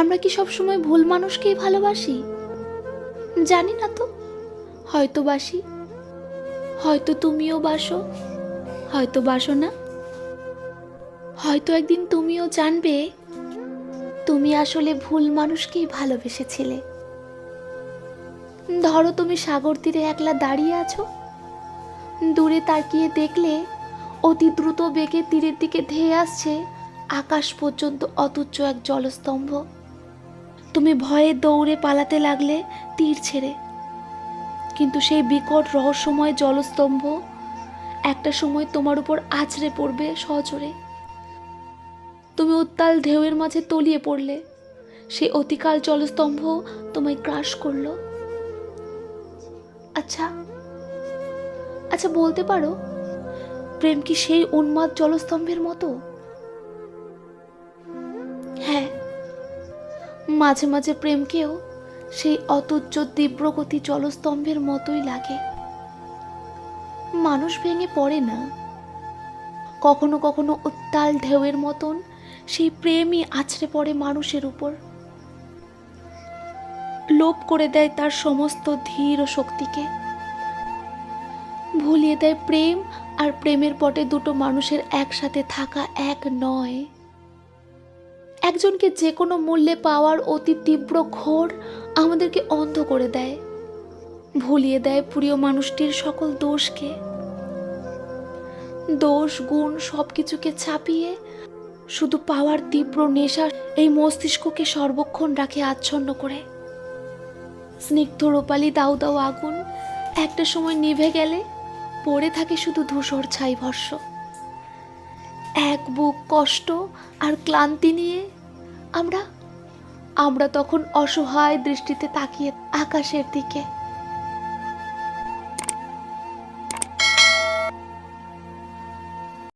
আমরা কি সবসময় ভুল মানুষকেই ভালোবাসি? জানি না তো। হয়তো বাসি, হয়তো তুমিও বাসো, হয়তো বাসো না। হয়তো একদিন তুমিও জানবে, তুমি আসলে ভুল মানুষকেই ভালোবেসেছিলে। ধরো তুমি সাগর তীরে একলা দাঁড়িয়ে আছো। দূরে তাকিয়ে দেখলে অতি দ্রুত বেগে তীরের দিকে ধেয়ে আসছে আকাশ পর্যন্ত অতুচ্চ এক জলস্তম্ভ। তুমি ভয়ে দৌড়ে পালাতে লাগলে তীর ছেড়ে। কিন্তু সেই বিকট রহস্যময় জলস্তম্ভ একটা সময় তোমার উপর আছড়ে পড়বে সজোরে। তুমি উত্তাল ঢেউয়ের মাঝে তলিয়ে পড়লে সেই অতিকাল জলস্তম্ভ তোমায় গ্রাস করল। আচ্ছা আচ্ছা বলতে পারো, প্রেম কি সেই উন্মাদ জলস্তম্ভের মতো? হ্যাঁ। মাঝে মাঝে প্রেমকেও সেই অতুচ্চ তীব্রগতি জলস্তম্ভের মতোই লাগে। মানুষ ভেঙে পড়ে না। কখনো কখনো উত্তাল ঢেউয়ের মতন সেই প্রেমই আছড়ে পড়ে মানুষের উপর। লোপ করে দেয় তার সমস্ত ধীর ও শক্তিকে। ভুলিয়ে দেয় প্রেম আর প্রেমের পটে দুটো মানুষের একসাথে থাকা এক নয়। একজনকে যে কোনো মূল্যে পাওয়ার অতি তীব্র ঘোর আমাদেরকে অন্ধ করে দেয়, ভুলিয়ে দেয় প্রিয় মানুষটির সকল দোষকে। দোষ, গুণ সব কিছুকে ছাপিয়ে শুধু পাওয়ার তীব্র নেশা এই মস্তিষ্ককে সর্বক্ষণ রাখে আচ্ছন্ন করে। স্নিগ্ধ রূপালি দাউ দাউ আগুন একটা সময় নিভে গেলে পড়ে থাকে শুধু ধূসর ছাই ভস্য। এক বুক কষ্ট আর ক্লান্তি নিয়ে আমরা আমরা তখন অসহায় দৃষ্টিতে তাকিয়ে আকাশের দিকে